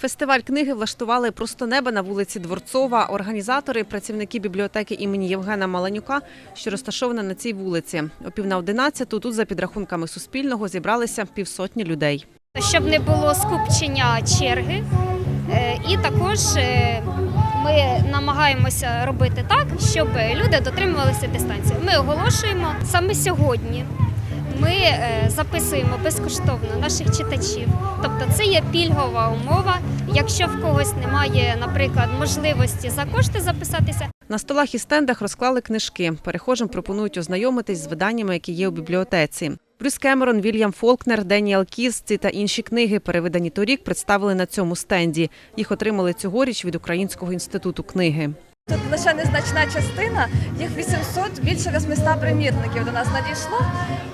Фестиваль книги влаштували просто неба на вулиці Дворцова. Організатори, працівники бібліотеки імені Євгена Маланюка, що розташована на цій вулиці. О пів на одинадцяту тут, за підрахунками Суспільного, зібралися півсотні людей. щоб не було скупчення черги. Е, І також е, ми намагаємося робити так, щоб люди дотримувалися дистанції. Ми оголошуємо саме сьогодні. Ми е, записуємо безкоштовно наших читачів. Тобто це є пільгова умова. Якщо в когось немає, наприклад, можливості за кошти записатися, На столах і стендах розклали книжки. Перехожим пропонують ознайомитись з виданнями, які є у бібліотеці. Брюс Кемерон, Вільям Фолкнер, Деніел Кіз ці та інші книги, перевидані торік, представили на цьому стенді. Їх отримали цьогоріч від Українського інституту книги. Тут лише незначна частина, їх 800, більше 800 примірників до нас надійшло.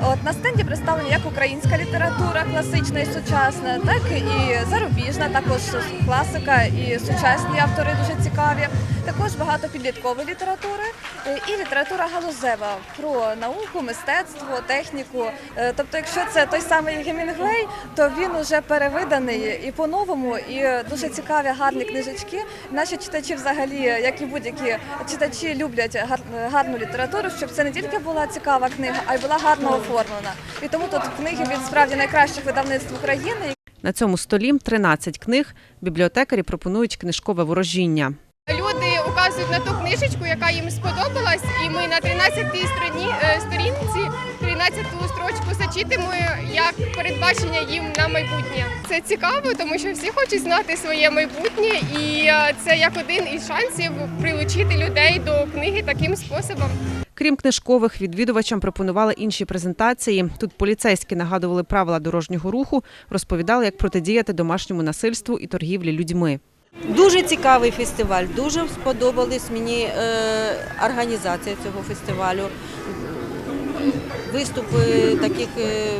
От на стенді представлені як українська література, класична і сучасна, так і зарубіжна, також класика і сучасні автори дуже цікаві. Також багато підліткової літератури е, і література галузева про науку, мистецтво, техніку. Е, Тобто, якщо це той самий Гемінгвей, то він уже перевиданий і по-новому, і дуже цікаві, гарні книжечки. Наші читачі, взагалі, як і будь-які читачі, люблять гар- гарну літературу, щоб це не тільки була цікава книга, а й була гарно оформлена. І тому тут книги від справді найкращих видавництв України. На цьому столі 13 книг. Бібліотекарі пропонують книжкове ворожіння. Люди указують на ту книжечку, яка їм сподобалась, і ми на 13-й стороні, е, сторінці 13-ту строчку зачитимо як передбачення їм на майбутнє. Це цікаво, тому що всі хочуть знати своє майбутнє, і е, це як один із шансів прилучити людей до книги таким способом. Крім книжкових, відвідувачам пропонували інші презентації. Тут поліцейські нагадували правила дорожнього руху, розповідали, як протидіяти домашньому насильству і торгівлі людьми. Дуже цікавий фестиваль. Дуже сподобались мені е, організація цього фестивалю, виступи таких е,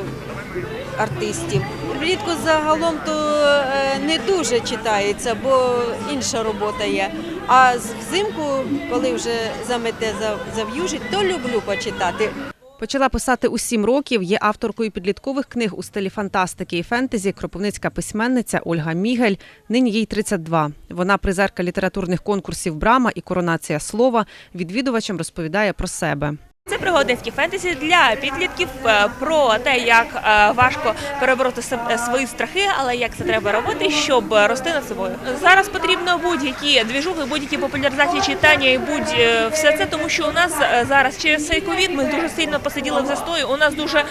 артистів. Влітку загалом то е, не дуже читається, бо інша робота є. А взимку, коли вже замете зав'южить, то люблю почитати. Почала писати у сім років. Є авторкою підліткових книг у стилі фантастики і фентезі. Кропивницька письменниця Ольга Мігель. Нині їй 32. Вона призерка літературних конкурсів Брама і Коронація слова. Відвідувачам розповідає про себе. Це пригодницькі фентезі для підлітків е, про те, як е, важко перебороти е, свої страхи, але як це треба робити, щоб рости над собою. Зараз потрібно будь-які двіжухи, будь-які популяризації читання і будь все це, тому що у нас зараз через цей ковід ми дуже сильно посиділи в застої. У нас дуже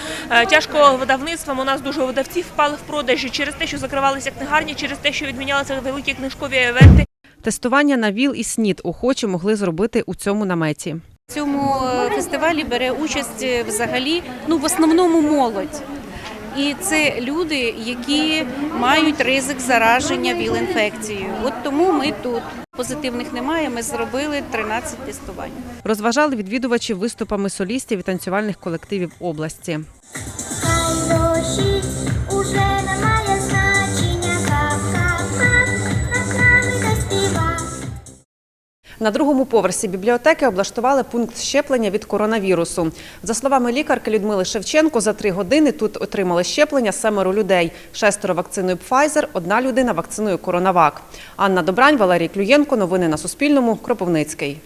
тяжко видавництвам. У нас дуже видавців впали в продажі через те, що закривалися книгарні, через те, що відмінялися великі книжкові івенти. Тестування на ВІЛ і СНІД охочі могли зробити у цьому наметі. В цьому е, фестивалі бере участь е, взагалі ну в основному молодь. І це люди, які мають ризик зараження ВІЛ-інфекцією. От тому ми тут. Позитивних немає. Ми зробили 13 тестувань. Розважали відвідувачів виступами солістів і танцювальних колективів області. На другому поверсі бібліотеки облаштували пункт щеплення від коронавірусу. За словами лікарки Людмили Шевченко, за три години тут отримали щеплення семеро людей. Шестеро вакциною Pfizer, одна людина вакциною Коронавак. Анна Добрань, Валерій Клюєнко. Новини на Суспільному. Кропивницький.